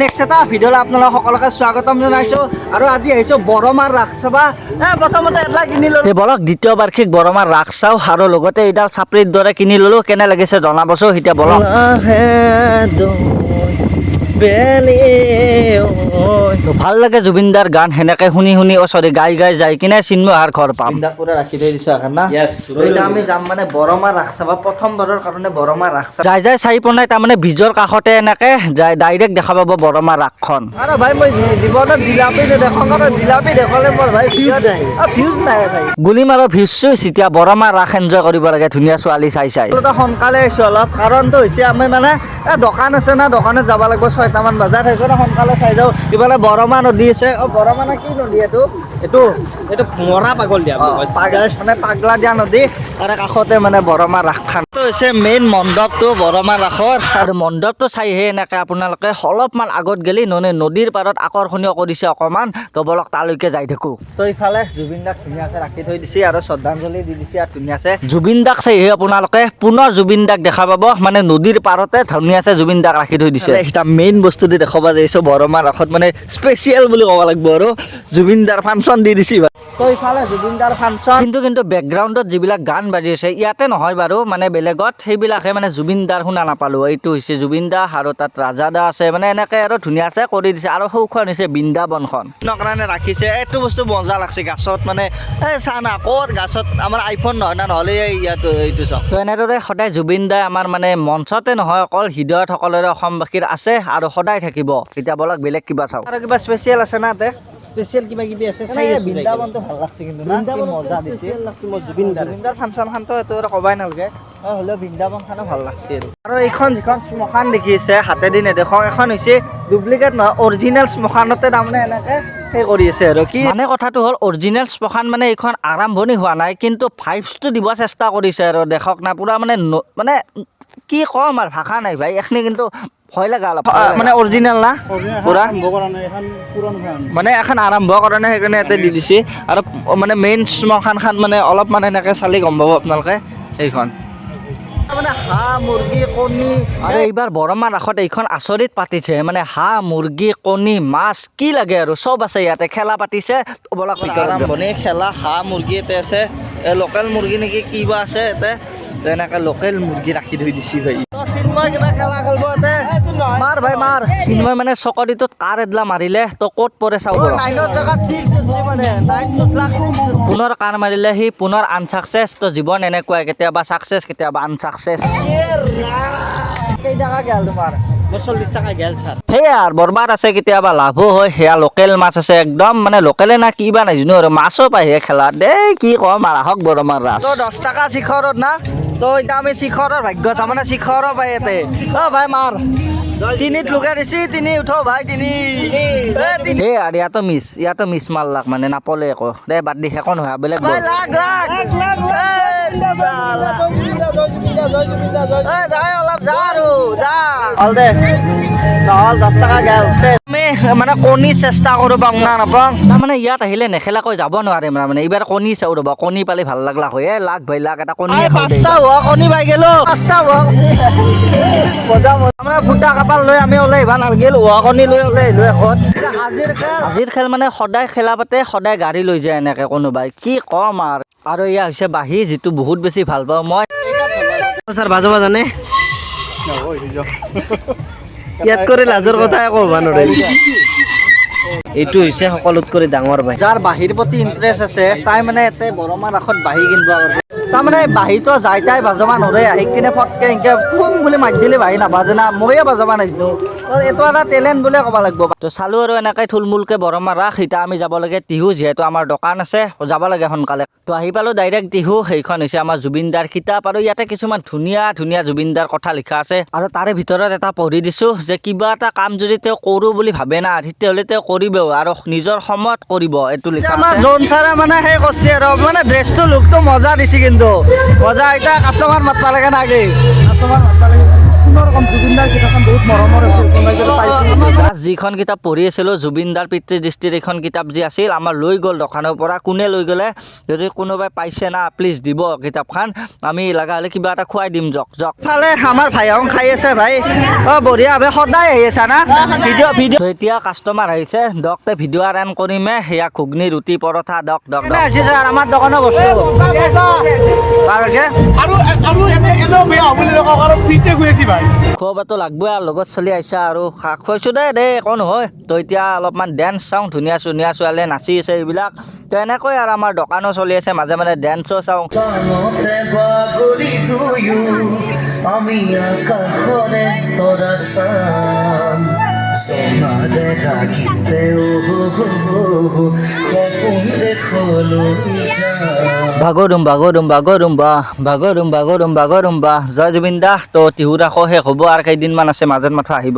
Next এটা ভিডিঅ'লৈ আপোনালোক সকলোকে স্বাগতম জনাইছোঁ। আৰু আজি আহিছোঁ বৰমাৰ ৰাস চাবা প্ৰথমতে এটা কিনি ল'লোঁ। বলক দ্বিতীয় বাৰ্ষিক বৰমাৰ ৰাস চাওঁ আৰু লগতে এইডাল চাপৰিৰ দৰে কিনি ল'লোঁ। কেনে লাগিছে জনাবচোন এতিয়া বলক। ভালো লাগে জুবিনদাৰ গান সেনেকে শুনি শুনি অ চৰি গাই গাই যাই কিনে চিন্ময় অহাৰ ঘৰ পাম। ৰাখি থৈ দিছোঁ এখন না? আমি যাম মানে বৰমাৰ ৰাস চাবা প্ৰথমবাৰৰ কাৰণে বৰমাৰ ৰাস যাই যাই চাই পোৱা নাই তাৰমানে ব্ৰিজৰ কাষতে এনেকে যাই ডাইৰেক্ট দেখা পাব বৰমাৰ ৰাসখন। আৰু ভাই মই জীৱনত জিলাপি নেদেখোঁ কাৰণ জিলাপি দেখালে মোৰ ভাই ভিউজ নাই। ভিউজ নাই ভাই। গুলিমাৰৰ ভিউজ চুইছ এতিয়া বৰমাৰ ৰাস এনজয় কৰিব লাগে ধুনীয়া ছোৱালী চাই চাই। সোনকালে আহিছোঁ অলপ কাৰণটো হৈছে আমি মানে দোকান আছে না দোকানত যাব লাগিব ছয়টামান বজাত সেইকাৰণে সোনকালে চাই যাওঁ। ইফালে বৰমা নদী আছে অঁ বৰমা নে কি নদী এইটো? এইটো এইটো মৰা পাগল দিয়া। মানে পাগলা দিয়া নদী। তাৰে কাষতে মানে বৰমা ৰাসখান এইটো হৈছে মেইন মণ্ডপটো বৰমা ৰাসৰ। আৰু মণ্ডপটো চাইহে এনেকে আপোনালোকে অলপমান আগত গেলি ননে নদীৰ পাৰত আকৰ্ষণীয় কৰিছে অকণমান তো তালৈকে যাই থাকোঁ। তো ইফালে জুবিন দাক ধুনীয়াকৈ ৰাখি থৈ দিছে আৰু শ্ৰদ্ধাঞ্জলি দি দিছে আৰু ধুনীয়াছে জুবিন দাক চাইহে আপোনালোকে পুনৰ জুবিন দাক দেখা পাব মানে নদীৰ পাৰতে ধুনীয়াছে জুবিন দাক ৰাখি থৈ দিছে। এটা মেইন বস্তু দি দেখাব যাইছোঁ বৰমা ৰাসত মানে স্পেচিয়েল বুলি ক'ব লাগিব আৰু। জুবিন দাৰ ফাংচন দি দিছে তো কিন্তু কিন্তু বেকগ্ৰাউণ্ডত যিবিলাক গান বাজি আছে ইয়াতে নহয় বাৰু মানে বেলেগত সেইবিলাকে মানে জুবিন দাৰ শুনা নাপালোঁ। এইটো হৈছে জুবিন দা আৰু তাত ৰাজা দা আছে মানে এনেকৈ আৰু ধুনীয়াছে কৰি দিছে আৰু সৌখন হৈছে বৃন্দাবনখন। কাৰণে ৰাখিছে এইটো বস্তু মজা লাগছে গাছত মানে এই চা না ক'ত গাছত আমাৰ আইফোন নহয় না নহ'লে এই ইয়াতো এইটো চাওক তো এনেদৰে সদায় জুবিন দাই আমাৰ মানে মঞ্চতে নহয় অকল হৃদয়ত সকলোৰে অসমবাসীৰ আছে আৰু সদায় থাকিব। এতিয়া বলক বেলেগ কিবা চাওঁ। আৰু কিবা স্পেচিয়েল আছে না তাতে স্পেচিয়েল কিবা কিবি আছে চাই আছো বৃন্দাবনটো ভালো লাগছে কিন্তু না কি মজা দিছে। মই জুবিন দাৰ জুবিন দাৰ ফাংচন খানতো এইটো ক'বাই নালাগে। হ'লেও বৃন্দাবন খানো ভালো লাগছে আৰু। এইখন যিখন শ্মশান দেখিছে হাতেদি নেদেখক এখন হৈছে ডুপ্লিকেট নহয় অৰিজিনেল শ্মশানতে তাৰমানে এনেকে সেই কৰি আছে আৰু। কি মানে কথাটো হ'ল অৰিজিনেল শ্মশান মানে এইখন আৰম্ভণি হোৱা নাই কিন্তু ভাইবছটো দিব চেষ্টা কৰিছে আৰু দেখক না পূৰা মানে মানে কি ক'ম আৰু ভাষা নাই ভাই এইখিনি কিন্তু ভয় লগা অলপ মানে অৰিজিনেল না? পুৰা? কৰা নাই এখন পুৰণ হোৱা মানে এখন আৰম্ভ কৰা নাই সেইকাৰণে ইয়াতে দি দিছে। আৰু মানে মেইন শ্মশান খান মানে অলপ মানে এনেকে চালি গম পাব আপোনালোকে সেইখন। মানে হাঁহ মুৰ্গী কণী। আৰু এইবাৰ বৰমা ৰাসত এইখন আচৰিত পাতিছে। মানে হাঁহ মুৰ্গী কণী মাছ কি লাগে আৰু? চব আছে ইয়াতে। খেলা পাতিছে। আৰম্ভণি খেলা হাঁহ মুৰ্গী ইয়াতে আছে। এ লোকেল মুৰ্গী নেকি কি বা আছে ইয়াতে। তো এনেকে লোকেল মুৰ্গী ৰাখি থৈ দিছে ভাই। খেলা মাৰ ভাই মাৰ। চিন্ময় মানে চকৰিটোত কাৰ এডলা মাৰিলে তো ক'ত পৰে উঠছে মানে পুনৰ কাৰ মাৰিলে সি পুনৰ আনচাকচেছ তো জীৱন এনেকুৱাই কেতিয়াবা ছাকচেছ কেতিয়াবা আনচাকচেছ সেয়া আৰু বৰবাদ আছে কেতিয়াবা লাভো হয় সেয়া লোকেল মাছ আছে একদম মানে লোকেলে না কিবা নাজানো আৰু মাছো পাই সেই খেলাত দেই কি কম আৰু আহক বৰমাৰ ৰাস দহ টকা শিখৰত না? তো এতিয়া আমি শিখৰৰ ভাগ্য চাম মানে শিখৰৰ পাই ইয়াতে অ ভাই মাৰ তিনিত লুকাই দিছি তিনি উঠ ভাই তিনি এ, আৰু ইয়াতো মিছ ইয়াতো মিছ মাৰলাক মানে নাপলে একো দে বাদ দি শেষো নহয় বেলেগ ভাই বল। লাখ লাখ এ, চালা। যা অলপ যা আৰু যা হল দে নহ'ল দহ টকা গেল আমি মানে কণী চেষ্টা কৰোঁ পাওঁ না নাপাওঁ। তাৰমানে ইয়াত আহিলে নেখেলাকৈ যাব নোৱাৰিম মানে এইবাৰ কণী চাওঁ ৰ'বা কণী পালে ভালো লাগলা হয় এ লাখ ভাই লাখ এটা কণী পাঁচটা হোৱা কণী পাই গেলো পাঁচটা হোৱা। মজা মজা। মানে ফুটা কাপাল লৈ আমি ওলাই আহিব নালাগিল হোৱা কণী লৈ ওলাই আহিলো এখন। আজিৰ খেল। আজিৰ খেল মানে সদায় খেলা পাতে সদায় গাড়ী লৈ যায় এনেকে কোনোবাই কি ক'ম আৰু। আৰু এয়া হৈছে বাঁহী যিটো বহুত বেছি ভালো পাওঁ মই। ছাৰ বাজাব জানে? ইয়াত কৰি লাজৰ কথাই ক'ব নোৱাৰে। এইটো হৈছে সকলোতকৈ ডাঙৰ বাই। যাৰ বাঁহীৰ প্ৰতি ইণ্টাৰেষ্ট আছে তাই মানে ইয়াতে বৰমা ৰাসত বাঁহী কিনিব পাৰিব তাৰমানে বাঁহীটো যাই তাই বাজাব নোৱাৰে আহি কিনে ফটকে এনেকে ফুং বুলি মাতি দিলে বাঁহী নাবাজে না ময়ে বাজাব তো এইটো এটা টেলেণ্ট বুলিয়ে ক'ব লাগিব তো চালোঁ আৰু এনেকৈ থুলমূলকৈ বৰমা ৰাস এতিয়া আমি যাব লাগে টিহু যিহেতু আমাৰ দোকান আছে যাব লাগে সোনকালে। তো আহি পালোঁ ডাইৰেক্ট টিহু সেইখন হৈছে আমাৰ জুবিনদাৰ কিতাপ আৰু ইয়াতে কিছুমান ধুনীয়া ধুনীয়া জুবিনদাৰ কথা লিখা আছে। আৰু তাৰে ভিতৰত এটা পঢ়ি দিছোঁ যে কিবা এটা কাম যদি তেওঁ কৰোঁ বুলি ভাবে না তেতিয়াহ'লে তেওঁ কৰিবও আৰু নিজৰ সময়ত কৰিব এইটো লিখা আমাৰ জোন ছাৰে মানে সেই কৰিছে আৰু মানে ড্ৰেছটো লুকটো মজা দিছে কিন্তু। মজা এতিয়া কাষ্টমাৰ মাতবা লাগে না কি? কাষ্টমাৰ মাতবা লাগে। অন্যরকম জুবিনদাৰ কিতাপখন বহুত মৰমৰ আছিল কোনোবাই যদি পাইছিল যিখন কিতাপ পঢ়ি আছিলোঁ জুবিনদাৰ পিতৃ দৃষ্টিত এইখন কিতাপ যি আছিল আমাৰ লৈ গ'ল দোকানৰ পৰা কোনে লৈ গ'লে যদি কোনোবাই পাইছে না প্লিজ দিব কিতাপখন আমি লগা হ'লে কিবা এটা খুৱাই দিম জক জক ফালে আমাৰ ভাইহঁত খাই আছে ভাই। অ বঢ়িয়া ভাই সদায় আহি আছা না? ভিডিঅ' ভিডিঅ' এতিয়া কাষ্টমাৰ আহিছে দকতে ভিডিঅ' আৰণ কৰিমে সেয়া ঘুগনি ৰুটি পৰঠা দক দক দক। আমাৰ দোকানৰ বস্তু। আৰু আৰু এনে এনেও বেয়া হ'ব বুলি নকওঁ কাৰণ ফ্ৰীতে গৈ আছি ভাই। খোৱাবাতো লাগবই আৰু, লগত চলি আহিছা আৰু। খা- খুৱাইছোঁ দে দে, একো নহয়। তো এতিয়া অলপমান ডেন্স চাওঁ, ধুনীয়া ধুনীয়া ছোৱালীয়ে নাচি আছে এইবিলাক। তো এনেকৈ আৰু আমাৰ দোকানো চলি আছে, মাজে মাজে ডেন্সো চাওঁ। আমি ভাগৰুম গৰুম্বা গৰুম্বা বা গৰুম্বা গৰুম্বা জয় জুবিন দা তো তিহুৰা শেষ হ'ব আৰু কেইদিনমান আছে, মাজত মাথো আহিব।